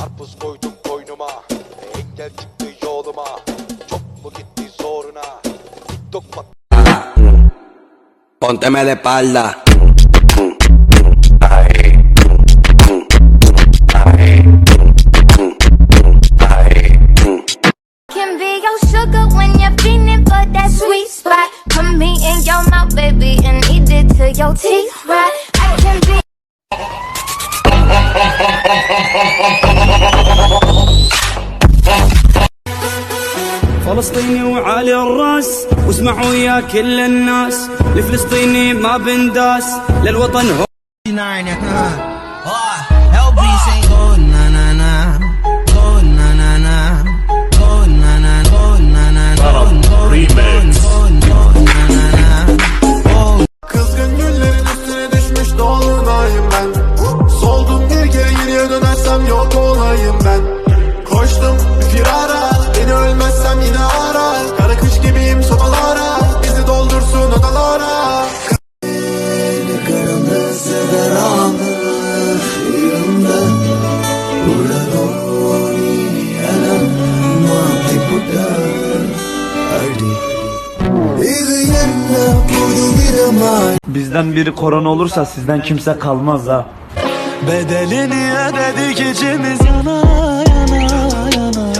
Karpuz koydum koynuma Engel çıktı yoluma Çok mu gitti zoruna TikTok pat Pónteme de espalda. Can be your sugar when you're feeling for that sweet spot. Put me in your mouth, baby, and eat it till your teeth rot. فلسطيني وعلي الرأس واسمعوا يا كل الناس. الفلسطيني ما بنداس للوطن هو Bizden biri korona olursa sizden kimse kalmaz ha. Bedelini ödedik içimiz yana yana yana yana